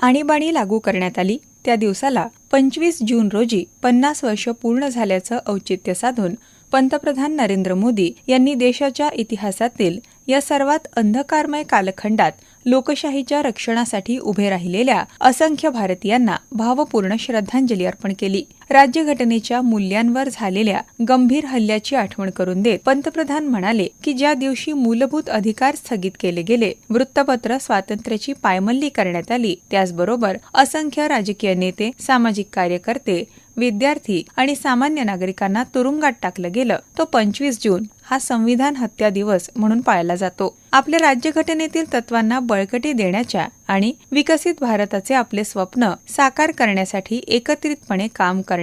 आणीबाणी लागू करण्यात आली. त्या दिवसाला पंचवीस जून रोजी पन्नास वर्ष पूर्ण झाल्याचं औचित्य साधून पंतप्रधान नरेंद्र मोदी यांनी देशाच्या इतिहासातील या सर्वात अंधकारमय कालखंडात लोकशाहीच्या रक्षणासाठी उभे राहिलेल्या असंख्य भारतीयांना भावपूर्ण श्रद्धांजली अर्पण केली. राज्यघटनेच्या मूल्यांवर झालेल्या गंभीर हल्ल्याची आठवण करून देत पंतप्रधान म्हणाले की ज्या दिवशी मूलभूत अधिकार स्थगित केले गेले वृत्तपत्र स्वातंत्र्याची पायमल्ली करण्यात आली त्याचबरोबर असंख्य राजकीय नेते सामाजिक कार्यकर्ते विद्यार्थी आणि सामान्य नागरिकांना तुरुंगात टाकलं गेलं. तो पंचवीस जून हा संविधान हत्या दिवस म्हणून पाळला जातो. आपल्या राज्यघटनेतील तत्वांना बळकटी देण्याच्या आणि विकसित भारताचे आपले स्वप्न साकार करण्यासाठी एकत्रितपणे काम करण्याच्या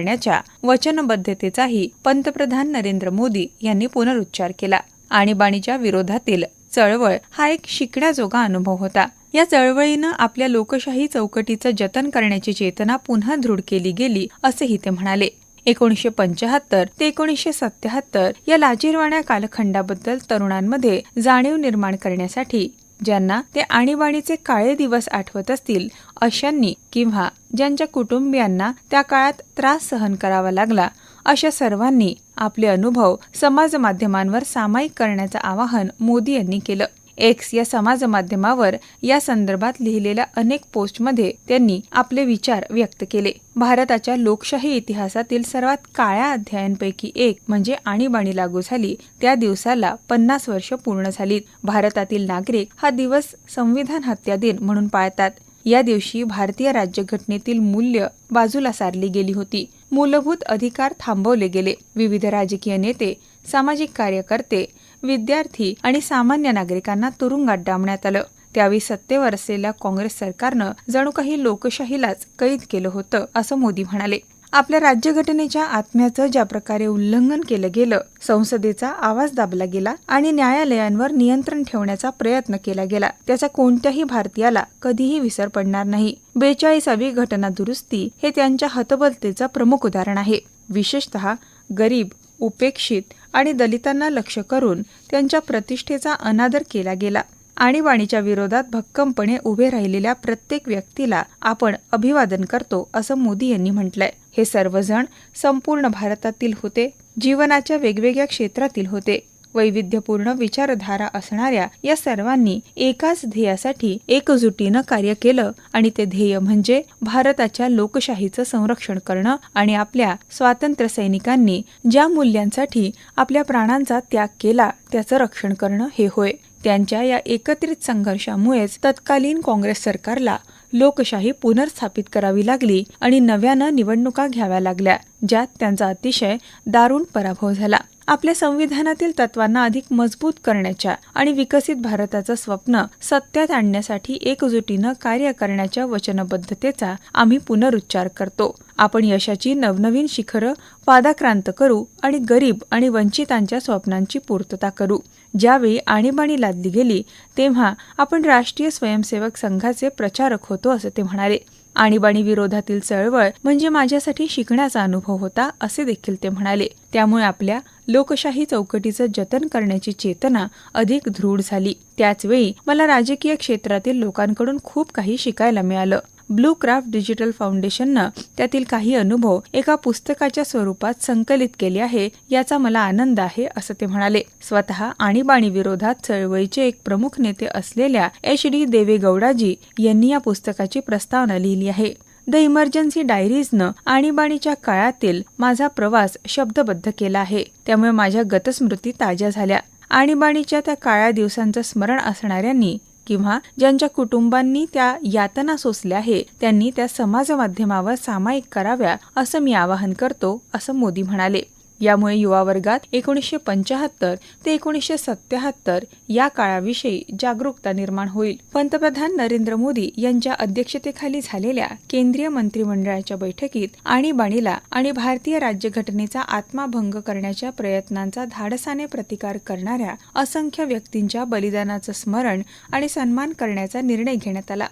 वचनबद्धतेचाही पंतप्रधान नरेंद्र मोदी यांनी पुनरुच्चार केला. आणीबाणीच्या विरोधातील चळवळ हा एक शिकण्याजोगा अनुभव होता. या चळवळीनं आपल्या लोकशाही चौकटीचं जतन करण्याची चेतना पुन्हा दृढ केली गेली असेही ते म्हणाले. एकोणीसशे पंचाहत्तर ते एकोणीसशे सत्याहत्तर या लाजीरवाण्या कालखंडाबद्दल तरुणांमध्ये जाणीव निर्माण करण्यासाठी ज्यांना ते आणीबाणीचे काळे दिवस आठवत असतील अशांनी किंवा ज्यांच्या कुटुंबियांना त्या काळात त्रास सहन करावा लागला अशा सर्वांनी आपले अनुभव समाज माध्यमांवर सामायिक करण्याचं आवाहन मोदी यांनी केलं. एक्स या समाज माध्यमावर या संदर्भात लिहिलेल्या अनेक पोस्टमध्ये त्यांनी आपले विचार व्यक्त केले. भारताच्या लोकशाही इतिहासातील सर्वात काळ्या अध्यायांपैकी एक म्हणजे आणीबाणी लागू झाली. त्या दिवसाला पन्नास वर्ष पूर्ण झालीत. भारतातील नागरिक हा दिवस संविधान हत्या दिन म्हणून पाळतात. या दिवशी भारतीय राज्यघटनेतील मूल्य बाजूला सारली गेली होती. मूलभूत अधिकार थांबवले गेले. विविध राजकीय नेते सामाजिक कार्यकर्ते विद्यार्थी आणि सामान्य नागरिकांना तुरुंगात डांबण्यात आलं. त्यावेळी सत्तेवर असलेल्या काँग्रेस सरकारनं जणू काही लोकशाहीलाच कैद केलं होतं असं मोदी म्हणाले. आपल्या राज्यघटनेच्या आत्म्याचं ज्या प्रकारे उल्लंघन केलं गेलं संसदेचा आवाज दाबला गेला आणि न्यायालयांवर नियंत्रण ठेवण्याचा प्रयत्न केला गेला. त्याचा कोणत्याही भारतीयाला कधीही विसर पडणार नाही. बेचाळीसावी घटना दुरुस्ती हे त्यांच्या हतबलतेचं प्रमुख उदाहरण आहे. विशेषतः गरीब उपेक्षित आणि दलितांना लक्ष करून त्यांच्या प्रतिष्ठेचा अनादर केला गेला. आणीबाणीच्या विरोधात भक्कमपणे उभे राहिलेल्या प्रत्येक व्यक्तीला आपण अभिवादन करतो असं मोदी यांनी म्हटलंय. हे सर्वजण संपूर्ण भारतातील होते जीवनाच्या वेगवेगळ्या क्षेत्रातील होते. वैविध्यपूर्ण विचारधारा असणाऱ्या या सर्वांनी एकाच ध्येयासाठी एकजुटीनं कार्य केलं आणि ते ध्येय म्हणजे भारताच्या लोकशाहीचं संरक्षण करणं आणि आपल्या स्वातंत्र्य सैनिकांनी ज्या मूल्यांसाठी आपल्या प्राणांचा त्याग केला त्याचं रक्षण करणं हे होय. त्यांच्या या एकत्रित संघर्षामुळेच तत्कालीन काँग्रेस सरकारला लोकशाही पुनर्स्थापित करावी लागली आणि नव्यानं निवडणुका घ्याव्या लागल्या ज्यात त्यांचा अतिशय दारुण पराभव झाला. आपल्या संविधानातील तत्वांना अधिक मजबूत करण्याच्या आणि विकसित भारताचं स्वप्न सत्यात आणण्यासाठी एकजुटीनं कार्य करण्याच्या वचनबद्धतेचा आम्ही पुनरुच्चार करतो. आपण यशाची नवनवीन शिखरं पादाक्रांत करू आणि गरीब आणि वंचितांच्या स्वप्नांची पूर्तता करू. ज्यावेळी आणीबाणी लादली गेली तेव्हा आपण राष्ट्रीय स्वयंसेवक संघाचे प्रचारक होतो असं ते म्हणाले. आणीबाणी विरोधातील चळवळ म्हणजे माझ्यासाठी शिकण्याचा अनुभव होता असे देखील ते म्हणाले. त्यामुळे आपल्या लोकशाही चौकटीचं जतन करण्याची चेतना अधिक दृढ झाली. त्याचवेळी मला राजकीय क्षेत्रातील लोकांकडून खूप काही शिकायला मिळालं. ब्लू क्राफ्ट डिजिटल फाउंडेशननं त्यातील काही अनुभव एका पुस्तकाच्या स्वरूपात संकलित केले आहे याचा मला आनंद आहे असं ते म्हणाले. स्वतः आणीबाणी विरोधात चळवळीचे एक प्रमुख नेते असलेल्या एच डी देवेगौडाजी यांनी या पुस्तकाची प्रस्तावना लिहिली आहे. द इमर्जन्सी डायरीजनं आणीबाणीच्या काळातील माझा प्रवास शब्दबद्ध केला आहे. त्यामुळे माझ्या गतस्मृती ताज्या झाल्या. आणीबाणीच्या त्या काळ्या दिवसांचं स्मरण असणाऱ्यांनी किंवा ज्यांच्या कुटुंबांनी त्या यातना सोसल्या आहे त्यांनी त्या समाज माध्यमावर सामायिक कराव्या असं मी आवाहन करतो असं मोदी म्हणाले. यामुळे युवा वर्गात एकोणीसशे पंचाहत्तर ते एकोणीसशे सत्याहत्तर या काळाविषयी जागरूकता निर्माण होईल. पंतप्रधान नरेंद्र मोदी यांच्या अध्यक्षतेखाली झालेल्या केंद्रीय मंत्रिमंडळाच्या बैठकीत आणीबाणीला आणि भारतीय राज्यघटनेचा आत्माभंग करण्याच्या प्रयत्नांचा धाडसाने प्रतिकार करणाऱ्या असंख्य व्यक्तींच्या बलिदानाचं स्मरण आणि सन्मान करण्याचा निर्णय घेण्यात आला.